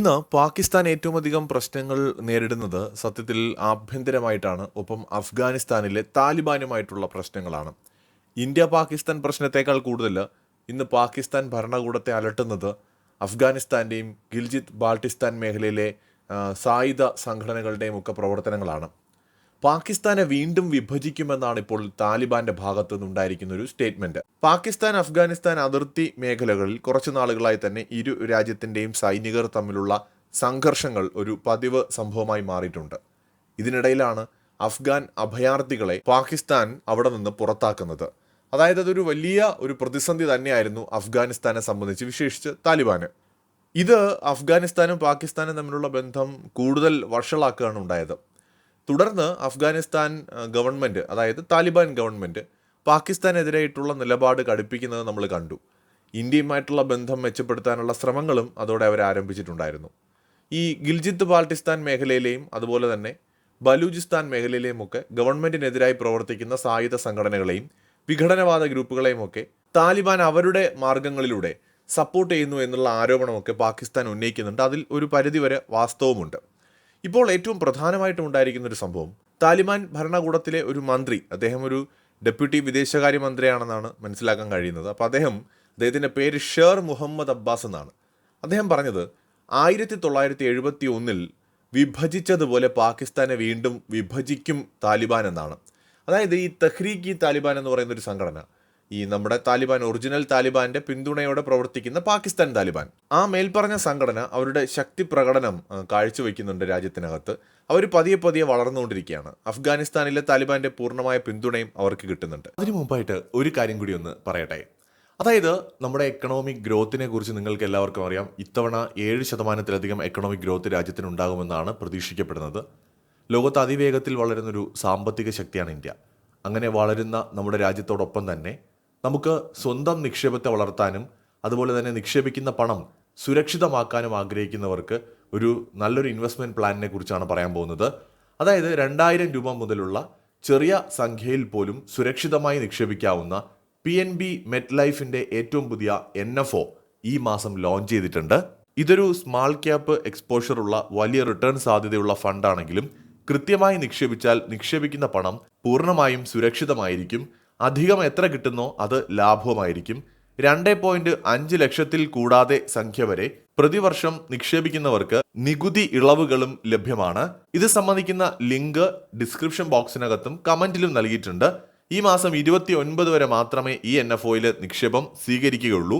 ഇന്ന് പാകിസ്ഥാൻ ഏറ്റവും അധികം പ്രശ്നങ്ങൾ നേരിടുന്നത് സത്യത്തിൽ ആഭ്യന്തരമായിട്ടാണ്. ഒപ്പം അഫ്ഗാനിസ്ഥാനിലെ താലിബാനുമായിട്ടുള്ള പ്രശ്നങ്ങളാണ്. ഇന്ത്യ പാകിസ്ഥാൻ പ്രശ്നത്തെക്കാൾ കൂടുതൽ ഇന്ന് പാകിസ്ഥാൻ ഭരണകൂടത്തെ അലട്ടുന്നത് അഫ്ഗാനിസ്ഥാന്റെയും ഗിൽജിത്ത് ബാൾട്ടിസ്ഥാൻ മേഖലയിലെ സായുധ സംഘടനകളുടെയും ഒക്കെ പ്രവർത്തനങ്ങളാണ്. പാകിസ്ഥാനെ വീണ്ടും വിഭജിക്കുമെന്നാണ് ഇപ്പോൾ താലിബാന്റെ ഭാഗത്തു നിന്നുണ്ടായിരിക്കുന്ന ഒരു സ്റ്റേറ്റ്മെന്റ്. പാകിസ്ഥാൻ അഫ്ഗാനിസ്ഥാൻ അതിർത്തി മേഖലകളിൽ കുറച്ചു നാളുകളായി തന്നെ ഇരു രാജ്യത്തിന്റെയും സൈനികർ തമ്മിലുള്ള സംഘർഷങ്ങൾ ഒരു പതിവ് സംഭവമായി മാറിയിട്ടുണ്ട്. ഇതിനിടയിലാണ് അഫ്ഗാൻ അഭയാർത്ഥികളെ പാകിസ്ഥാൻ അവിടെ നിന്ന് പുറത്താക്കുന്നത്. അതായത് അതൊരു വലിയ ഒരു പ്രതിസന്ധി തന്നെയായിരുന്നു അഫ്ഗാനിസ്ഥാനെ സംബന്ധിച്ച് വിശേഷിച്ച് താലിബാന്. ഇത് അഫ്ഗാനിസ്ഥാനും പാകിസ്ഥാനും തമ്മിലുള്ള ബന്ധം കൂടുതൽ വഷളാക്കുകയാണ് ഉണ്ടായത്. തുടർന്ന് അഫ്ഗാനിസ്ഥാൻ ഗവൺമെന്റ് അതായത് താലിബാൻ ഗവൺമെന്റ് പാകിസ്ഥാനെതിരായിട്ടുള്ള നിലപാട് കടുപ്പിക്കുന്നത് നമ്മൾ കണ്ടു. ഇന്ത്യയുമായിട്ടുള്ള ബന്ധം മെച്ചപ്പെടുത്താനുള്ള ശ്രമങ്ങളും അതോടെ അവർ ആരംഭിച്ചിട്ടുണ്ടായിരുന്നു. ഈ ഗിൽജിത്ത് ബാൾട്ടിസ്ഥാൻ മേഖലയിലെയും അതുപോലെ തന്നെ ബലൂചിസ്ഥാൻ മേഖലയിലെയും ഒക്കെ ഗവൺമെന്റിനെതിരായി പ്രവർത്തിക്കുന്ന സായുധ സംഘടനകളെയും വിഘടനവാദ ഗ്രൂപ്പുകളെയും ഒക്കെ താലിബാൻ അവരുടെ മാർഗങ്ങളിലൂടെ സപ്പോർട്ട് ചെയ്യുന്നു എന്നുള്ള ആരോപണമൊക്കെ പാകിസ്ഥാൻ ഉന്നയിക്കുന്നുണ്ട്. അതിൽ ഒരു പരിധിവരെ വാസ്തവമുണ്ട്. ഇപ്പോൾ ഏറ്റവും പ്രധാനമായിട്ടും ഉണ്ടായിരിക്കുന്ന ഒരു സംഭവം താലിബാൻ ഭരണകൂടത്തിലെ ഒരു മന്ത്രി അദ്ദേഹം ഒരു ഡെപ്യൂട്ടി വിദേശകാര്യ മന്ത്രിയാണെന്നാണ് മനസ്സിലാക്കാൻ കഴിയുന്നത്. അപ്പോൾ അദ്ദേഹം അദ്ദേഹത്തിന്റെ പേര് ഷേർ മുഹമ്മദ് അബ്ബാസ് എന്നാണ്. അദ്ദേഹം പറഞ്ഞത് ആയിരത്തി തൊള്ളായിരത്തി എഴുപത്തി ഒന്നിൽ വിഭജിച്ചതുപോലെ പാകിസ്ഥാനെ വീണ്ടും വിഭജിക്കും താലിബാൻ എന്നാണ്. അതായത് ഈ തഹ്രീഖ് ഇ താലിബാൻ എന്ന് പറയുന്ന ഒരു സംഘടന ഈ നമ്മുടെ താലിബാൻ ഒറിജിനൽ താലിബാന്റെ പിന്തുണയോടെ പ്രവർത്തിക്കുന്ന പാകിസ്ഥാൻ താലിബാൻ. ആ മേൽപ്പറഞ്ഞ സംഘടന അവരുടെ ശക്തി പ്രകടനം കാഴ്ചവെക്കുന്നുണ്ട് രാജ്യത്തിനകത്ത്. അവർ പതിയെ പതിയെ വളർന്നുകൊണ്ടിരിക്കുകയാണ്. അഫ്ഗാനിസ്ഥാനിലെ താലിബാന്റെ പൂർണമായ പിന്തുണയും അവർക്ക് കിട്ടുന്നുണ്ട്. അതിനു മുമ്പായിട്ട് ഒരു കാര്യം കൂടി ഒന്ന് പറയട്ടെ. അതായത് നമ്മുടെ എക്കണോമിക് ഗ്രോത്തിനെ കുറിച്ച് നിങ്ങൾക്ക് എല്ലാവർക്കും അറിയാം. ഇത്തവണ ഏഴ് ശതമാനത്തിലധികം എക്കണോമിക് ഗ്രോത്ത് രാജ്യത്തിനുണ്ടാകുമെന്നാണ് പ്രതീക്ഷിക്കപ്പെടുന്നത്. ലോകത്ത് അതിവേഗത്തിൽ വളരുന്നൊരു സാമ്പത്തിക ശക്തിയാണ് ഇന്ത്യ. അങ്ങനെ വളരുന്ന നമ്മുടെ രാജ്യത്തോടൊപ്പം തന്നെ നമുക്ക് സ്വന്തം നിക്ഷേപത്തെ വളർത്താനും അതുപോലെ തന്നെ നിക്ഷേപിക്കുന്ന പണം സുരക്ഷിതമാക്കാനും ആഗ്രഹിക്കുന്നവർക്ക് ഒരു നല്ലൊരു ഇൻവെസ്റ്റ്മെന്റ് പ്ലാനിനെ കുറിച്ചാണ് പറയാൻ പോകുന്നത്. അതായത് രണ്ടായിരം രൂപ മുതലുള്ള ചെറിയ സംഖ്യയിൽ പോലും സുരക്ഷിതമായി നിക്ഷേപിക്കാവുന്ന പി എൻ ബി മെറ്റ് ലൈഫിന്റെ ഏറ്റവും പുതിയ എൻ എഫ് ഒ ഈ മാസം ലോഞ്ച് ചെയ്തിട്ടുണ്ട്. ഇതൊരു സ്മാൾ ക്യാപ്പ് എക്സ്പോഷർ ഉള്ള വലിയ റിട്ടേൺ സാധ്യതയുള്ള ഫണ്ടാണെങ്കിലും കൃത്യമായി നിക്ഷേപിച്ചാൽ നിക്ഷേപിക്കുന്ന പണം പൂർണമായും സുരക്ഷിതമായിരിക്കും. അധികം എത്ര കിട്ടുന്നോ അത് ലാഭവുമായിരിക്കും. രണ്ട് പോയിന്റ് അഞ്ച് ലക്ഷത്തിൽ കൂടാതെ സംഖ്യ വരെ പ്രതിവർഷം നിക്ഷേപിക്കുന്നവർക്ക് നികുതി ഇളവുകളും ലഭ്യമാണ്. ഇത് സംബന്ധിക്കുന്ന ലിങ്ക് ഡിസ്ക്രിപ്ഷൻ ബോക്സിനകത്തും കമന്റിലും നൽകിയിട്ടുണ്ട്. ഈ മാസം ഇരുപത്തി ഒൻപത് വരെ മാത്രമേ ഈ എൻ എഫ് ഒയിൽ നിക്ഷേപം സ്വീകരിക്കുകയുള്ളൂ.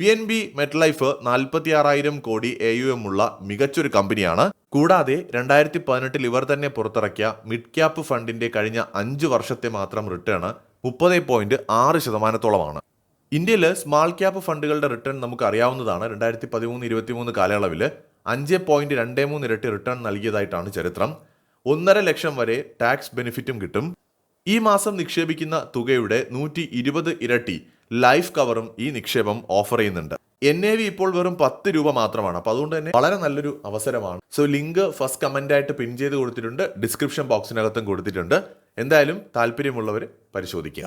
പി എൻ ബി മെറ്റ്ലൈഫ് നാൽപ്പത്തി ആറായിരം കോടി എ യു എം ഉള്ള മികച്ചൊരു കമ്പനിയാണ്. കൂടാതെ രണ്ടായിരത്തി പതിനെട്ടിൽ ഇവർ തന്നെ പുറത്തിറക്കിയ മിഡ് ക്യാപ്പ് ഫണ്ടിന്റെ കഴിഞ്ഞ അഞ്ച് വർഷത്തെ മാത്രം റിട്ടേൺ മുപ്പത് പോയിന്റ് ആറ് ശതമാനത്തോളമാണ്. ഇന്ത്യയിലെ സ്മാൾ ക്യാപ്പ് ഫണ്ടുകളുടെ റിട്ടേൺ നമുക്ക് അറിയാവുന്നതാണ് രണ്ടായിരത്തി പതിമൂന്ന് ഇരുപത്തിമൂന്ന് കാലയളവിൽ അഞ്ച് പോയിന്റ് രണ്ട് മൂന്ന് ഇരട്ടി റിട്ടേൺ നൽകിയതായിട്ടാണ് ചരിത്രം. ഒന്നര ലക്ഷം വരെ ടാക്സ് ബെനിഫിറ്റും കിട്ടും. ഈ മാസം നിക്ഷേപിക്കുന്ന തുകയുടെ നൂറ്റി ഇരുപത് ഇരട്ടി ലൈഫ് കവറും ഈ നിക്ഷേപം ഓഫർ ചെയ്യുന്നുണ്ട്. എൻ എ വി ഇപ്പോൾ വെറും പത്ത് രൂപ മാത്രമാണ്. അപ്പൊ അതുകൊണ്ട് തന്നെ വളരെ നല്ലൊരു അവസരമാണ്. സോ ലിങ്ക് ഫസ്റ്റ് കമന്റ് ആയിട്ട് പിൻ ചെയ്ത് കൊടുത്തിട്ടുണ്ട്. ഡിസ്ക്രിപ്ഷൻ ബോക്സിനകത്തും കൊടുത്തിട്ടുണ്ട്. എന്തായാലും താല്പര്യമുള്ളവർ പരിശോധിക്കുക.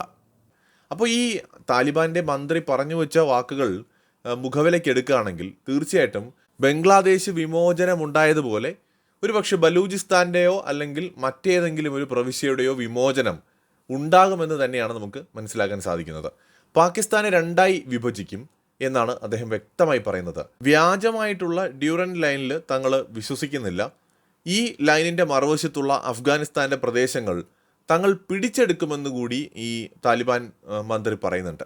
അപ്പോൾ ഈ താലിബാന്റെ മന്ത്രി പറഞ്ഞു വെച്ച വാക്കുകൾ മുഖവിലേക്ക് എടുക്കുകയാണെങ്കിൽ തീർച്ചയായിട്ടും ബംഗ്ലാദേശ് വിമോചനമുണ്ടായതുപോലെ ഒരുപക്ഷെ ബലൂചിസ്ഥാന്റെയോ അല്ലെങ്കിൽ മറ്റേതെങ്കിലും ഒരു പ്രവിശ്യയുടെയോ വിമോചനം ഉണ്ടാകുമെന്ന് തന്നെയാണ് നമുക്ക് മനസ്സിലാക്കാൻ സാധിക്കുന്നത്. പാകിസ്ഥാനെ രണ്ടായി വിഭജിക്കും. എന്നാണ് അദ്ദേഹം വ്യക്തമായി പറയുന്നത്. വ്യാജമായിട്ടുള്ള ഡ്യൂറൻ ലൈനിൽ തങ്ങൾ വിശ്വസിക്കുന്നില്ല. ഈ ലൈനിന്റെ മറുവശത്തുള്ള അഫ്ഗാനിസ്ഥാന്റെ പ്രദേശങ്ങൾ തങ്ങൾ പിടിച്ചെടുക്കുമെന്ന് കൂടി ഈ താലിബാൻ മന്ത്രി പറയുന്നുണ്ട്.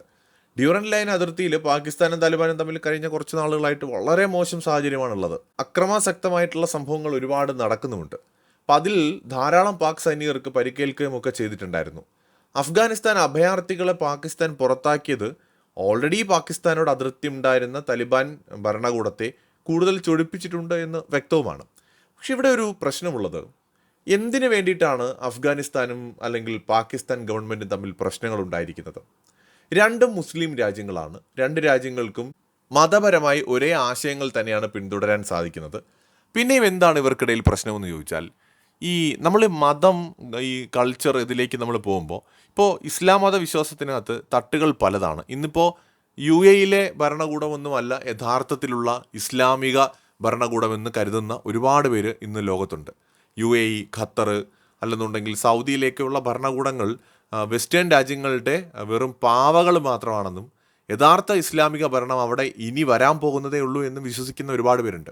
ഡ്യൂറൻ ലൈൻ അതിർത്തിയിൽ പാകിസ്ഥാനും താലിബാനും തമ്മിൽ കഴിഞ്ഞ കുറച്ച് നാളുകളായിട്ട് വളരെ മോശം സാഹചര്യമാണുള്ളത്. അക്രമാസക്തമായിട്ടുള്ള സംഭവങ്ങൾ ഒരുപാട് നടക്കുന്നുമുണ്ട്. അപ്പം അതിൽ ധാരാളം പാക് സൈനികർക്ക് പരിക്കേൽക്കുകയും ഒക്കെ ചെയ്തിട്ടുണ്ടായിരുന്നു. അഫ്ഗാനിസ്ഥാൻ അഭയാർത്ഥികളെ പാകിസ്ഥാൻ പുറത്താക്കിയത് ഓൾറെഡി പാകിസ്ഥാനോട് അതിർത്തി ഉണ്ടായിരുന്ന താലിബാൻ ഭരണകൂടത്തെ കൂടുതൽ ചൊടിപ്പിച്ചിട്ടുണ്ട് എന്ന് വ്യക്തവുമാണ്. പക്ഷെ ഇവിടെ ഒരു പ്രശ്നമുള്ളത്. എന്തിനു വേണ്ടിയിട്ടാണ് അഫ്ഗാനിസ്ഥാനും അല്ലെങ്കിൽ പാകിസ്ഥാൻ ഗവൺമെന്റും തമ്മിൽ പ്രശ്നങ്ങൾ ഉണ്ടായിരിക്കുന്നത് രണ്ടും മുസ്ലിം രാജ്യങ്ങളാണ്. രണ്ട് രാജ്യങ്ങൾക്കും മതപരമായി ഒരേ ആശയങ്ങൾ തന്നെയാണ് പിന്തുടരാൻ സാധിക്കുന്നത്. പിന്നെയും എന്താണ് ഇവർക്കിടയിൽ പ്രശ്നമെന്ന് ചോദിച്ചാൽ ഈ നമ്മൾ മതം ഈ കൾച്ചർ ഇതിലേക്ക് നമ്മൾ പോകുമ്പോൾ ഇപ്പോൾ ഇസ്ലാം മത വിശ്വാസത്തിനകത്ത് തട്ടുകൾ പലതാണ്. ഇന്നിപ്പോൾ യു എയിലെ ഭരണകൂടമൊന്നുമല്ല യഥാർത്ഥത്തിലുള്ള ഇസ്ലാമിക ഭരണകൂടമെന്ന് കരുതുന്ന ഒരുപാട് പേര് ഇന്ന് ലോകത്തുണ്ട്. യു എ ഇ ഖത്തർ അല്ലെന്നുണ്ടെങ്കിൽ സൗദിയിലേക്കുള്ള ഭരണകൂടങ്ങൾ വെസ്റ്റേൺ രാജ്യങ്ങളുടെ വെറും പാവകൾ മാത്രമാണെന്നും യഥാർത്ഥ ഇസ്ലാമിക ഭരണം അവിടെ ഇനി വരാൻ പോകുന്നതേ ഉള്ളൂ എന്ന് വിശ്വസിക്കുന്ന ഒരുപാട് പേരുണ്ട്.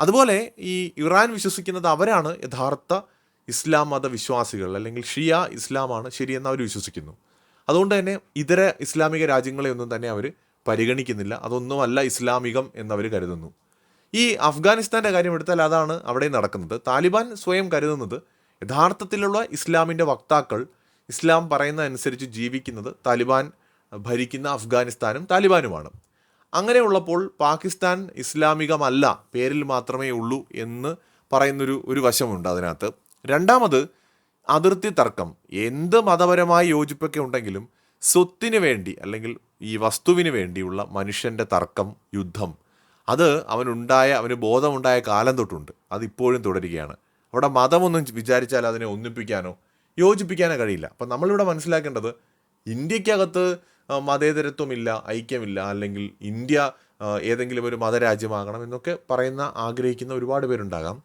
അതുപോലെ ഈ ഇറാൻ വിശ്വസിക്കുന്നത് അവരാണ് യഥാർത്ഥ ഇസ്ലാം മത വിശ്വാസികൾ അല്ലെങ്കിൽ ഷിയ ഇസ്ലാമാണ് ശരിയെന്ന് അവർ വിശ്വസിക്കുന്നു. അതുകൊണ്ട് തന്നെ ഇതര ഇസ്ലാമിക രാജ്യങ്ങളെ ഒന്നും തന്നെ അവർ പരിഗണിക്കുന്നില്ല. അതൊന്നുമല്ല ഇസ്ലാമികം എന്നവർ കരുതുന്നു. ഈ അഫ്ഗാനിസ്ഥാന്റെ കാര്യം എടുത്താൽ അതാണ് അവിടെ നടക്കുന്നത്. താലിബാൻ സ്വയം കരുതുന്നത് യഥാർത്ഥത്തിലുള്ള ഇസ്ലാമിന്റെ വക്താക്കൾ ഇസ്ലാം പറയുന്ന അനുസരിച്ച് ജീവിക്കുന്നത് താലിബാൻ ഭരിക്കുന്ന അഫ്ഗാനിസ്ഥാനും താലിബാനുമാണ്. അങ്ങനെയുള്ളപ്പോൾ പാകിസ്ഥാൻ ഇസ്ലാമികമല്ല പേരിൽ മാത്രമേ ഉള്ളൂ എന്ന് പറയുന്നൊരു ഒരു വശമുണ്ട് അതിനകത്ത്. രണ്ടാമത് അതിർത്തി തർക്കം. എന്ത് മതപരമായ യോജിപ്പൊക്കെ ഉണ്ടെങ്കിലും സ്വത്തിന് വേണ്ടി അല്ലെങ്കിൽ ഈ വസ്തുവിന് വേണ്ടിയുള്ള മനുഷ്യന്റെ തർക്കം യുദ്ധം അത് അവനുണ്ടായ അവന് ബോധമുണ്ടായ കാലം തൊട്ടുണ്ട്. അതിപ്പോഴും തുടരുകയാണ്. അവിടെ മതമൊന്നും വിചാരിച്ചാൽ അതിനെ ഒന്നിപ്പിക്കാനോ യോജിപ്പിക്കാനോ കഴിയില്ല. അപ്പം നമ്മളിവിടെ മനസ്സിലാക്കേണ്ടത് ഇന്ത്യക്കകത്ത് മതേതരത്വമില്ല ഐക്യമില്ല അല്ലെങ്കിൽ ഇന്ത്യ ഏതെങ്കിലും ഒരു മതരാജ്യമാകണം എന്നൊക്കെ പറയുന്ന ആഗ്രഹിക്കുന്ന ഒരുപാട് പേരുണ്ടാകാം.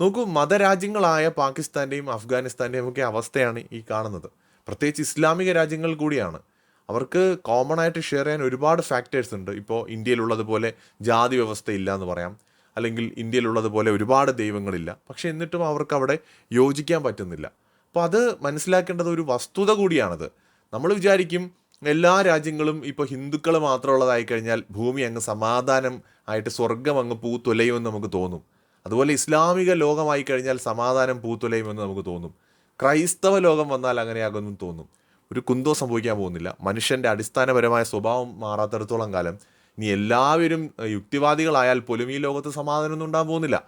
നോക്കൂ മതരാജ്യങ്ങളായ പാകിസ്ഥാന്റെയും അഫ്ഗാനിസ്ഥാന്റെയും ഒക്കെ അവസ്ഥയാണ് ഈ കാണുന്നത്. പ്രത്യേകിച്ച് ഇസ്ലാമിക രാജ്യങ്ങൾ കൂടിയാണ്. അവർക്ക് കോമൺ ആയിട്ട് ഷെയർ ചെയ്യാൻ ഒരുപാട് ഫാക്ടേഴ്സ് ഉണ്ട്. ഇപ്പോൾ ഇന്ത്യയിലുള്ളതുപോലെ ജാതി വ്യവസ്ഥ ഇല്ല എന്ന് പറയാം. അല്ലെങ്കിൽ ഇന്ത്യയിലുള്ളതുപോലെ ഒരുപാട് ദൈവങ്ങളില്ല. പക്ഷെ എന്നിട്ടും അവർക്ക് അവിടെ യോജിക്കാൻ പറ്റുന്നില്ല. അപ്പോൾ അത് മനസ്സിലാക്കേണ്ടത് ഒരു വസ്തുത കൂടിയാണത്. നമ്മൾ വിചാരിക്കും എല്ലാ രാജ്യങ്ങളും ഇപ്പോൾ ഹിന്ദുക്കൾ മാത്രമുള്ളതായി കഴിഞ്ഞാൽ ഭൂമി അങ്ങ് സമാധാനം ആയിട്ട് സ്വർഗം അങ്ങ് പൂത്തുലയുമെന്ന് നമുക്ക് തോന്നും. അതുപോലെ ഇസ്ലാമിക ലോകമായി കഴിഞ്ഞാൽ സമാധാനം പൂത്തുലയുമെന്ന് നമുക്ക് തോന്നും. ക്രൈസ്തവ ലോകം വന്നാൽ അങ്ങനെയാകുമെന്ന് തോന്നും. ഒരു കുന്തോ സംഭവിക്കാൻ പോകുന്നില്ല. മനുഷ്യന്റെ അടിസ്ഥാനപരമായ സ്വഭാവം മാറാത്തിടത്തോളം കാലം ഇനി എല്ലാവരും യുക്തിവാദികളായാൽ പോലും ഈ ലോകത്ത് സമാധാനമൊന്നും ഉണ്ടാകാൻ പോകുന്നില്ല.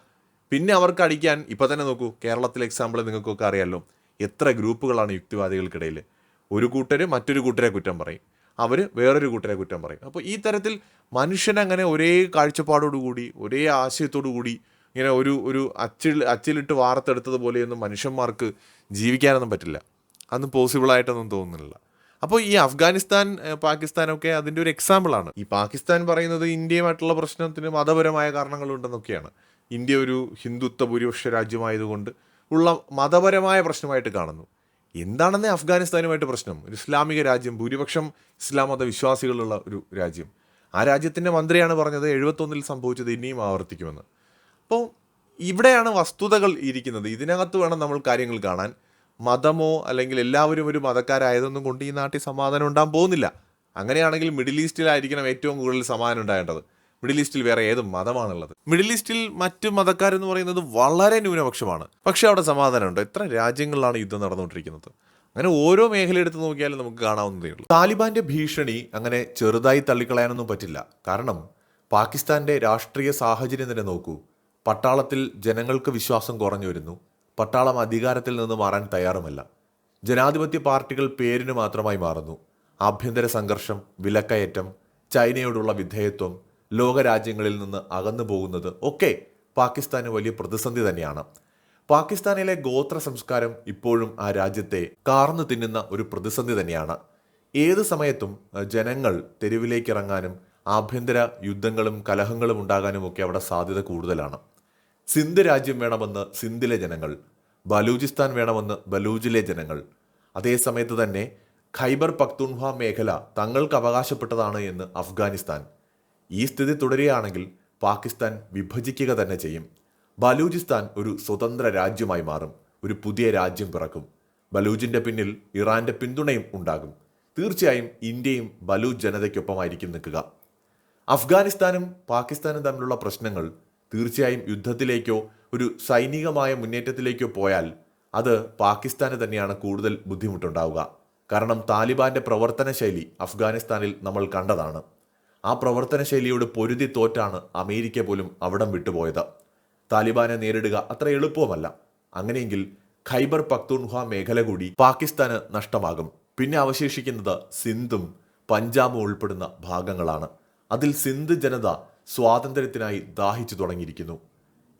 പിന്നെ അവർക്ക് അടിക്കാൻ ഇപ്പം തന്നെ നോക്കൂ കേരളത്തിലെ എക്സാമ്പിൾ നിങ്ങൾക്കൊക്കെ അറിയാമല്ലോ എത്ര ഗ്രൂപ്പുകളാണ് യുക്തിവാദികൾക്കിടയിൽ ഒരു കൂട്ടർ മറ്റൊരു കൂട്ടരെ കുറ്റം പറയും. അവർ വേറൊരു കൂട്ടരെ കുറ്റം പറയും. അപ്പോൾ ഈ തരത്തിൽ മനുഷ്യനങ്ങനെ ഒരേ കാഴ്ചപ്പാടോടുകൂടി ഒരേ ആശയത്തോടു കൂടി ഇങ്ങനെ ഒരു ഒരു അച്ചിൽ അച്ചിലിട്ട് വാർത്തെടുത്തതുപോലെയൊന്നും മനുഷ്യന്മാർക്ക് ജീവിക്കാനൊന്നും പറ്റില്ല. അതൊന്നും പോസിബിളായിട്ടൊന്നും തോന്നുന്നില്ല. അപ്പോൾ ഈ അഫ്ഗാനിസ്ഥാൻ പാകിസ്ഥാനൊക്കെ അതിന്റെ ഒരു എക്സാമ്പിളാണ് ഈ പാകിസ്ഥാൻ പറയുന്നത് ഇന്ത്യയുമായിട്ടുള്ള പ്രശ്നത്തിന് മതപരമായ കാരണങ്ങളുണ്ടെന്നൊക്കെയാണ്. ഇന്ത്യ ഒരു ഹിന്ദുത്വ ഭൂരിപക്ഷ രാജ്യമായതുകൊണ്ട് ഉള്ള മതപരമായ പ്രശ്നമായിട്ട് കാണുന്നു. എന്താണെന്നേ അഫ്ഗാനിസ്ഥാനുമായിട്ട് പ്രശ്നം. ഒരു ഇസ്ലാമിക രാജ്യം ഭൂരിപക്ഷം ഇസ്ലാം മത വിശ്വാസികളുള്ള ഒരു രാജ്യം. ആ രാജ്യത്തിന്റെ മന്ത്രിയാണ് പറഞ്ഞത് എഴുപത്തൊന്നിൽ സംഭവിച്ചത് ഇനിയും ആവർത്തിക്കുമെന്ന്. അപ്പോൾ ഇവിടെയാണ് വസ്തുതകൾ ഇരിക്കുന്നത്. ഇതിനകത്ത് വേണം നമ്മൾ കാര്യങ്ങൾ കാണാൻ. മതമോ അല്ലെങ്കിൽ എല്ലാവരും ഒരു മതക്കാരായതൊന്നും കൊണ്ട് ഈ നാട്ടിൽ സമാധാനം ഉണ്ടാകാൻ പോകുന്നില്ല. അങ്ങനെയാണെങ്കിൽ മിഡിൽ ഈസ്റ്റിലായിരിക്കണം ഏറ്റവും കൂടുതൽ സമാധാനം ഉണ്ടാകേണ്ടത്. മിഡിൽ ഈസ്റ്റിൽ വേറെ ഏത് മതമാണുള്ളത്? മിഡിൽ ഈസ്റ്റിൽ മറ്റ് മതക്കാരെന്ന് പറയുന്നത് വളരെ ന്യൂനപക്ഷമാണ്. പക്ഷേ അവിടെ സമാധാനമുണ്ട്. എത്ര രാജ്യങ്ങളിലാണ് യുദ്ധം നടന്നുകൊണ്ടിരിക്കുന്നത്? അങ്ങനെ ഓരോ മേഖല എടുത്ത് നോക്കിയാലും നമുക്ക് കാണാവുന്നതേ ഉള്ളൂ. താലിബാന്റെ ഭീഷണി അങ്ങനെ ചെറുതായി തള്ളിക്കളയാനൊന്നും പറ്റില്ല. കാരണം പാകിസ്ഥാന്റെ രാഷ്ട്രീയ സാഹചര്യം തന്നെ നോക്കൂ. പട്ടാളത്തിൽ ജനങ്ങൾക്ക് വിശ്വാസം കുറഞ്ഞു വരുന്നു. പട്ടാളം അധികാരത്തിൽ നിന്ന് മാറാൻ തയ്യാറുമല്ല. ജനാധിപത്യ പാർട്ടികൾ പേരിന് മാത്രമായി മാറുന്നു. ആഭ്യന്തര സംഘർഷം വിലക്കയറ്റം ചൈനയോടുള്ള വിധേയത്വം ലോകരാജ്യങ്ങളിൽ നിന്ന് അകന്നു പോകുന്നത് ഒക്കെ പാകിസ്ഥാന് വലിയ പ്രതിസന്ധി തന്നെയാണ്. പാകിസ്ഥാനിലെ ഗോത്ര സംസ്കാരം ഇപ്പോഴും ആ രാജ്യത്തെ കാർന്നു തിന്നുന്ന ഒരു പ്രതിസന്ധി തന്നെയാണ്. ഏത് സമയത്തും ജനങ്ങൾ തെരുവിലേക്ക് ഇറങ്ങാനും ആഭ്യന്തര യുദ്ധങ്ങളും കലഹങ്ങളും ഉണ്ടാകാനും ഒക്കെ അവിടെ സാധ്യത കൂടുതലാണ്. സിന്ധ് രാജ്യം വേണമെന്ന് സിന്ധിലെ ജനങ്ങൾ ബലൂചിസ്ഥാൻ വേണമെന്ന് ബലൂജിലെ ജനങ്ങൾ. അതേസമയത്ത് തന്നെ ഖൈബർ പക്തുൺഹ മേഖല തങ്ങൾക്ക് അവകാശപ്പെട്ടതാണ് എന്ന് അഫ്ഗാനിസ്ഥാൻ. ഈ സ്ഥിതി തുടരുകയാണെങ്കിൽ പാകിസ്ഥാൻ വിഭജിക്കുക തന്നെ ചെയ്യും. ബലൂചിസ്ഥാൻ ഒരു സ്വതന്ത്ര രാജ്യമായി മാറും. ഒരു പുതിയ രാജ്യം പിറക്കും. ബലൂജിന്റെ പിന്നിൽ ഇറാന്റെ പിന്തുണയും ഉണ്ടാകും. തീർച്ചയായും ഇന്ത്യയും ബലൂച്ച് ജനതയ്ക്കൊപ്പമായിരിക്കും നിൽക്കുക. അഫ്ഗാനിസ്ഥാനും പാകിസ്ഥാനും തമ്മിലുള്ള പ്രശ്നങ്ങൾ തീർച്ചയായും യുദ്ധത്തിലേക്കോ ഒരു സൈനികമായ മുന്നേറ്റത്തിലേക്കോ പോയാൽ അത് പാകിസ്ഥാന് തന്നെയാണ് കൂടുതൽ ബുദ്ധിമുട്ടുണ്ടാവുക. കാരണം താലിബാന്റെ പ്രവർത്തന ശൈലി അഫ്ഗാനിസ്ഥാനിൽ നമ്മൾ കണ്ടതാണ്. ആ പ്രവർത്തന ശൈലിയോട് പൊരുതി തോറ്റാണ് അമേരിക്ക പോലും അവിടം വിട്ടുപോയത്. താലിബാനെ നേരിടുക അത്ര എളുപ്പവുമല്ല. അങ്ങനെയെങ്കിൽ ഖൈബർ പക്തൂൺഹ മേഖല കൂടി പാകിസ്ഥാന് നഷ്ടമാകും. പിന്നെ അവശേഷിക്കുന്നത് സിന്ധും പഞ്ചാബും ഉൾപ്പെടുന്ന ഭാഗങ്ങളാണ്. അതിൽ സിന്ധ് ജനത സ്വാതന്ത്ര്യത്തിനായി ദാഹിച്ചു തുടങ്ങിയിരിക്കുന്നു.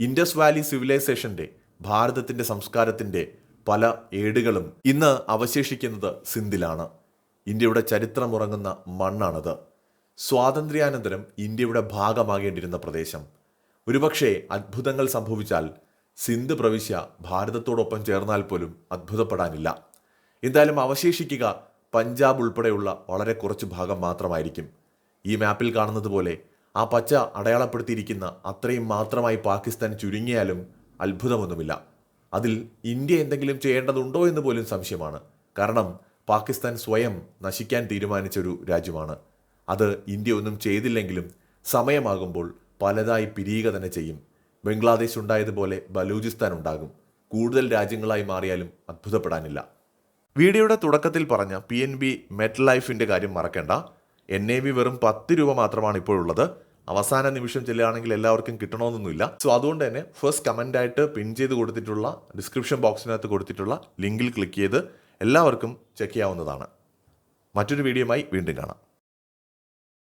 ഇൻഡസ് വാലി സിവിലൈസേഷന്റെ ഭാരതത്തിന്റെ സംസ്കാരത്തിന്റെ പല ഏടുകളും ഇന്ന് അവശേഷിക്കുന്നത് സിന്ധിലാണ്. ഇന്ത്യയുടെ ചരിത്രമുറങ്ങുന്ന മണ്ണാണത്. സ്വാതന്ത്ര്യാനന്തരം ഇന്ത്യയുടെ ഭാഗമാകേണ്ടിരുന്ന പ്രദേശം. ഒരുപക്ഷെ അത്ഭുതങ്ങൾ സംഭവിച്ചാൽ സിന്ധ് പ്രവിശ്യ ഭാരതത്തോടൊപ്പം ചേർന്നാൽ പോലും അത്ഭുതപ്പെടാനില്ല. എന്തായാലും അവശേഷിക്കുക പഞ്ചാബ് ഉൾപ്പെടെയുള്ള വളരെ കുറച്ച് ഭാഗം മാത്രമായിരിക്കും. ഈ മാപ്പിൽ കാണുന്നത് പോലെ ആ പച്ച അടയാളപ്പെടുത്തിയിരിക്കുന്ന അത്രയും മാത്രമായി പാകിസ്ഥാൻ ചുരുങ്ങിയാലും അത്ഭുതമൊന്നുമില്ല. അതിൽ ഇന്ത്യ എന്തെങ്കിലും ചെയ്യേണ്ടതുണ്ടോ എന്ന് പോലും സംശയമാണ്. കാരണം പാകിസ്ഥാൻ സ്വയം നശിക്കാൻ തീരുമാനിച്ച ഒരു രാജ്യമാണ്. അത് ഇന്ത്യ ഒന്നും ചെയ്തില്ലെങ്കിലും സമയമാകുമ്പോൾ പലതായി പിരിയുക തന്നെ ചെയ്യും. ബംഗ്ലാദേശ് ഉണ്ടായതുപോലെ ബലൂചിസ്ഥാൻ ഉണ്ടാകും. കൂടുതൽ രാജ്യങ്ങളായി മാറിയാലും അത്ഭുതപ്പെടാനില്ല. വീഡിയോയുടെ തുടക്കത്തിൽ പറഞ്ഞ പി എൻ ബി മെറ്റ് ലൈഫിന്റെ കാര്യം മറക്കേണ്ട. എൻ എ ബി വെറും പത്ത് രൂപ മാത്രമാണ് ഇപ്പോഴുള്ളത്. അവസാന നിമിഷം ചെല്ലുകയാണെങ്കിൽ എല്ലാവർക്കും കിട്ടണമെന്നൊന്നുമില്ല. സോ അതുകൊണ്ട് തന്നെ ഫസ്റ്റ് കമന്റ് ആയിട്ട് പിൻ ചെയ്ത് കൊടുത്തിട്ടുള്ള ഡിസ്ക്രിപ്ഷൻ ബോക്സിനകത്ത് കൊടുത്തിട്ടുള്ള ലിങ്കിൽ ക്ലിക്ക് ചെയ്ത് എല്ലാവർക്കും ചെക്ക് ചെയ്യാവുന്നതാണ്. മറ്റൊരു വീഡിയോയുമായി വീണ്ടും കാണാം.